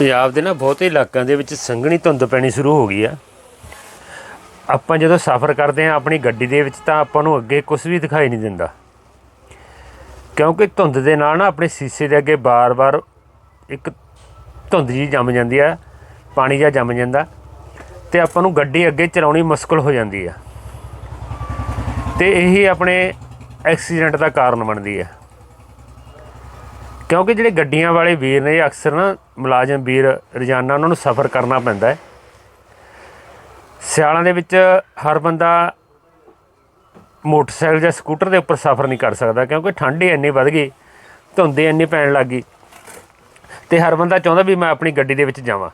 ਪੰਜਾਬ ਦੇ ਨਾ ਬਹੁਤੇ ਇਲਾਕਿਆਂ ਦੇ ਵਿੱਚ ਸੰਘਣੀ ਧੁੰਦ ਪੈਣੀ ਸ਼ੁਰੂ ਹੋ ਗਈ ਆ। ਆਪਾਂ ਜਦੋਂ ਸਫ਼ਰ ਕਰਦੇ ਆ ਆਪਣੀ ਗੱਡੀ ਦੇ ਵਿੱਚ ਤਾਂ ਆਪਾਂ ਨੂੰ ਅੱਗੇ ਕੁਝ ਵੀ ਦਿਖਾਈ ਨਹੀਂ ਦਿੰਦਾ। ਕਿਉਂਕਿ ਧੁੰਦ ਦੇ ਨਾਲ ਨਾ ਆਪਣੇ ਸ਼ੀਸ਼ੇ ਦੇ ਅੱਗੇ ਬਾਰ-ਬਾਰ ਇੱਕ ਧੁੰਦ ਜੀ ਜੰਮ ਜਾਂਦੀ ਆ, ਪਾਣੀ ਜਿਹਾ ਜੰਮ ਜਾਂਦਾ ਤੇ ਆਪਾਂ ਨੂੰ ਗੱਡੀ ਅੱਗੇ ਚਲਾਉਣੀ ਮੁਸ਼ਕਲ ਹੋ ਜਾਂਦੀ ਆ। ਤੇ ਇਹੀ ਆਪਣੇ ਐਕਸੀਡੈਂਟ ਦਾ ਕਾਰਨ ਬਣਦੀ ਆ। ਕਿਉਂਕਿ ਜਿਹੜੇ ਗੱਡੀਆਂ ਵਾਲੇ ਵੀਰ ਨੇ ਅਕਸਰ ਨਾ ਮੁਲਾਜ਼ਮ ਵੀਰ ਰੋਜ਼ਾਨਾ ਉਹਨਾਂ ਨੂੰ ਸਫ਼ਰ ਕਰਨਾ ਪੈਂਦਾ ਹੈ। ਸਿਆਲਾਂ ਦੇ ਵਿੱਚ ਹਰ ਬੰਦਾ ਮੋਟਰਸਾਈਕਲ ਜਾਂ ਸਕੂਟਰ ਦੇ ਉੱਪਰ ਸਫ਼ਰ ਨਹੀਂ ਕਰ ਸਕਦਾ ਕਿਉਂਕਿ ਠੰਡ ਹੀ ਇੰਨੀ ਵੱਧ ਗਈ, ਧੁੰਦੇ ਇੰਨੀ ਪੈਣ ਲੱਗ ਗਈ। ਤੇ ਹਰ ਬੰਦਾ ਚਾਹੁੰਦਾ ਵੀ ਮੈਂ ਆਪਣੀ ਗੱਡੀ ਦੇ ਵਿੱਚ ਜਾਵਾਂ।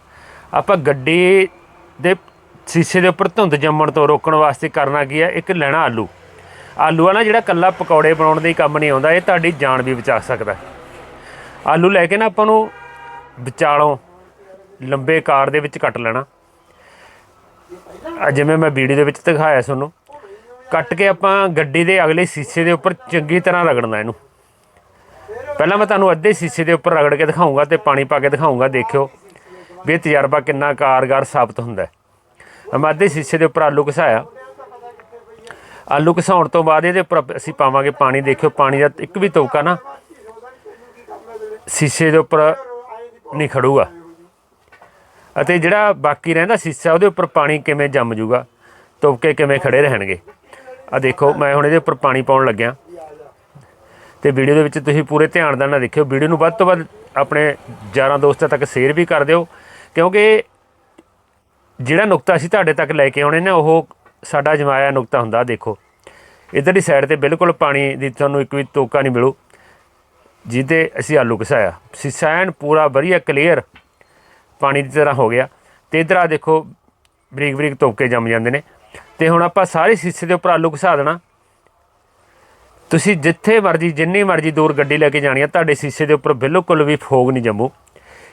ਆਪਾਂ ਗੱਡੀ ਦੇ ਸ਼ੀਸ਼ੇ ਦੇ ਉੱਪਰ ਧੁੰਦ ਜੰਮਣ ਤੋਂ ਰੋਕਣ ਵਾਸਤੇ ਕਰਨਾ ਕੀ ਹੈ? ਇੱਕ ਲੈਣਾ ਆਲੂ। ਆਲੂ ਆ ਨਾ ਜਿਹੜਾ ਕੱਲਾ ਪਕੌੜੇ ਬਣਾਉਣ ਦੇ ਕੰਮ ਨਹੀਂ ਆਉਂਦਾ, ਇਹ ਤੁਹਾਡੀ ਜਾਨ ਵੀ ਬਚਾ ਸਕਦਾ ਹੈ। ਆਲੂ ਲੈ ਕੇ ਨਾ ਆਪਾਂ ਨੂੰ ਵਿਚਾਲੋਂ ਲੰਬੇ ਕਾਰ ਦੇ ਵਿੱਚ ਕੱਟ ਲੈਣਾ। ਜਿਵੇਂ ਮੈਂ ਵੀਡੀਓ ਦੇ ਵਿੱਚ ਦਿਖਾਇਆ ਤੁਹਾਨੂੰ, ਕੱਟ ਕੇ ਆਪਾਂ ਗੱਡੀ ਦੇ ਅਗਲੇ ਸ਼ੀਸ਼ੇ ਦੇ ਉੱਪਰ ਚੰਗੀ ਤਰ੍ਹਾਂ ਰਗੜਨਾ ਇਹਨੂੰ। ਪਹਿਲਾਂ ਮੈਂ ਤੁਹਾਨੂੰ ਅੱਧੇ ਸ਼ੀਸ਼ੇ ਦੇ ਉੱਪਰ ਰਗੜ ਕੇ ਦਿਖਾਉਂਗਾ ਤੇ ਪਾਣੀ ਪਾ ਕੇ ਦਿਖਾਉਂਗਾ ਦੇਖਿਓ ਵੀ ਇਹ ਤਜਰਬਾ ਕਿੰਨਾ ਕਾਰਗਰ ਸਾਬਤ ਹੁੰਦਾ ਹੈ। ਮੈਂ ਅੱਧੇ ਸ਼ੀਸ਼ੇ ਦੇ ਉੱਪਰ ਆਲੂ ਘਸਾਇਆ। ਆਲੂ ਘਸਾਉਣ ਤੋਂ ਬਾਅਦ ਇਹਦੇ ਉੱਪਰ ਅਸੀਂ ਪਾਵਾਂਗੇ ਪਾਣੀ, ਦੇਖਿਓ ਪਾਣੀ ਦਾ ਇੱਕ ਵੀ ਤੋਕਾ ਨਾ ਸ਼ੀਸ਼ੇ ਦੇ ਉੱਪਰ ਨਹੀਂ ਖੜੂਗਾ। ਅਤੇ ਜਿਹੜਾ ਬਾਕੀ ਰਹਿੰਦਾ ਸ਼ੀਸ਼ਾ, ਉਹਦੇ ਉੱਪਰ ਪਾਣੀ ਕਿਵੇਂ ਜੰਮ ਜੂਗਾ? ਤੁਪਕੇ ਕਿਵੇਂ ਖੜੇ ਰਹਿਣਗੇ? ਆ ਦੇਖੋ, ਮੈਂ ਹੁਣ ਇਹਦੇ ਉੱਪਰ ਪਾਣੀ ਪਾਉਣ ਲੱਗਿਆ। ਤੇ ਵੀਡੀਓ ਦੇ ਵਿੱਚ ਤੁਸੀਂ ਪੂਰੇ ਧਿਆਨ ਨਾਲ ਨਾ ਦੇਖਿਓ। ਵੀਡੀਓ ਨੂੰ ਵੱਧ ਤੋਂ ਵੱਧ ਆਪਣੇ ਯਾਰਾਂ ਦੋਸਤਾਂ ਤੱਕ ਸ਼ੇਅਰ ਵੀ ਕਰ ਦਿਓ। ਕਿਉਂਕਿ ਜਿਹੜਾ ਨੁਕਤਾ ਅਸੀਂ ਤੁਹਾਡੇ ਤੱਕ ਲੈ ਕੇ ਆਉਣੇ ਨੇ, ਉਹ ਸਾਡਾ ਜਮਾਇਆ ਨੁਕਤਾ ਹੁੰਦਾ ਦੇਖੋ। ਇਧਰਲੀ ਸਾਈਡ ਤੇ ਬਿਲਕੁਲ ਪਾਣੀ ਦੀ ਤੁਹਾਨੂੰ ਇੱਕ ਵੀ ਤੋਕਾ ਨਹੀਂ ਮਿਲੂ। ਜਿਹਦੇ ਅਸੀਂ ਆਲੂ ਘਸਾਇਆ ਸ਼ੀਸ਼ਾ ਪੂਰਾ ਵਧੀਆ ਕਲੀਅਰ ਪਾਣੀ ਦੀ ਤਰ੍ਹਾਂ ਹੋ ਗਿਆ। ਤੇ ਇਧਰ ਆ ਦੇਖੋ ਬਰੀਕ ਬਰੀਕ ਤੋਕੇ ਜੰਮ ਜਾਂਦੇ ਨੇ। ਤੇ ਹੁਣ ਆਪਾਂ ਸਾਰੇ ਸ਼ੀਸ਼ੇ ਦੇ ਉੱਪਰ ਆਲੂ ਘਸਾ ਦੇਣਾ। ਤੁਸੀਂ ਜਿੱਥੇ ਮਰਜ਼ੀ, ਜਿੰਨੀ ਮਰਜ਼ੀ ਦੂਰ ਗੱਡੀ ਲੈ ਕੇ ਜਾਣੀ ਆ, ਤੁਹਾਡੇ ਸ਼ੀਸ਼ੇ ਦੇ ਉੱਪਰ ਬਿਲਕੁਲ ਵੀ ਫੋਗ ਨਹੀਂ ਜੰਮੂ।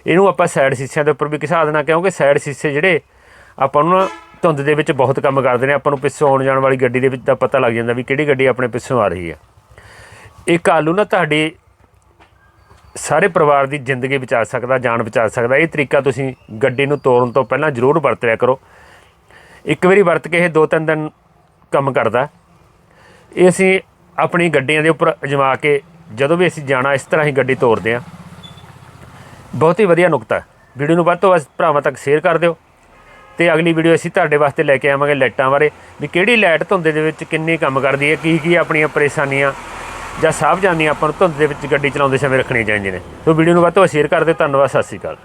ਇਹਨੂੰ ਆਪਾਂ ਸਾਈਡ ਸ਼ੀਸ਼ਿਆਂ ਦੇ ਉੱਪਰ ਵੀ ਘਸਾ ਦੇਣਾ, ਕਿਉਂਕਿ ਸਾਈਡ ਸ਼ੀਸ਼ੇ ਜਿਹੜੇ ਆਪਾਂ ਨੂੰ ਨਾ ਧੁੰਦ ਦੇ ਵਿੱਚ ਬਹੁਤ ਕੰਮ ਕਰਦੇ ਨੇ। ਆਪਾਂ ਨੂੰ ਪਿੱਛੋਂ ਆਉਣ ਜਾਣ ਵਾਲੀ ਗੱਡੀ ਦੇ ਵਿੱਚ ਦਾ ਪਤਾ ਲੱਗ ਜਾਂਦਾ ਵੀ ਕਿਹੜੀ ਗੱਡੀ ਆਪਣੇ ਪਿੱਛੋਂ ਆ ਰਹੀ ਹੈ ਇੱਕ ਆਲੂ ਨਾ ਤੁਹਾਡੀ ਸਾਰੇ ਪਰਿਵਾਰ ਦੀ ਜ਼ਿੰਦਗੀ ਬਚਾ ਸਕਦਾ, ਜਾਨ ਬਚਾ ਸਕਦਾ। ਇਹ ਤਰੀਕਾ ਤੁਸੀਂ ਗੱਡੀ ਨੂੰ ਤੋੜਨ ਤੋਂ ਪਹਿਲਾਂ ਜ਼ਰੂਰ ਵਰਤ ਲਿਆ ਕਰੋ। ਇੱਕ ਵਾਰੀ ਵਰਤ ਕੇ ਇਹ ਦੋ ਤਿੰਨ ਦਿਨ ਕੰਮ ਕਰਦਾ। ਇਹ ਅਸੀਂ ਆਪਣੀ ਗੱਡੀਆਂ ਦੇ ਉੱਪਰ ਅਜਮਾ ਕੇ ਜਦੋਂ ਵੀ ਅਸੀਂ ਜਾਣਾ, ਇਸ ਤਰ੍ਹਾਂ ਹੀ ਗੱਡੀ ਤੋਰਦੇ ਹਾਂ। ਬਹੁਤ ਹੀ ਵਧੀਆ ਨੁਕਤਾ। ਵੀਡੀਓ ਨੂੰ ਵੱਧ ਤੋਂ ਵੱਧ ਭਰਾਵਾਂ ਤੱਕ ਸ਼ੇਅਰ ਕਰ ਦਿਓ। ਤੇ ਅਗਲੀ ਵੀਡੀਓ ਅਸੀਂ ਤੁਹਾਡੇ ਵਾਸਤੇ ਲੈ ਕੇ ਆਵਾਂਗੇ ਲਾਈਟਾਂ ਬਾਰੇ। ਵੀ ਕਿਹੜੀ ਲਾਈਟ ਧੁੰਦੇ ਦੇ ਵਿੱਚ ਕਿੰਨੀ ਕੰਮ ਕਰਦੀ ਹੈ ਕੀ ਕੀ ਆਪਣੀਆਂ ਪਰੇਸ਼ਾਨੀਆਂ ਜਾਂ ਸਾਵਧਾਨੀਆਂ ਆਪਾਂ ਨੂੰ ਧੁੰਦ ਦੇ ਵਿੱਚ ਗੱਡੀ ਚਲਾਉਂਦੇ ਸਮੇਂ ਰੱਖਣੀਆਂ ਚਾਹੀਦੀਆਂ ਨੇ। ਸੋ ਵੀਡੀਓ ਨੂੰ ਵੱਧ ਤੋਂ ਵੱਧ ਸ਼ੇਅਰ ਕਰ ਦਿਓ। ਧੰਨਵਾਦ, ਸਤਿ ਸ਼੍ਰੀ ਅਕਾਲ।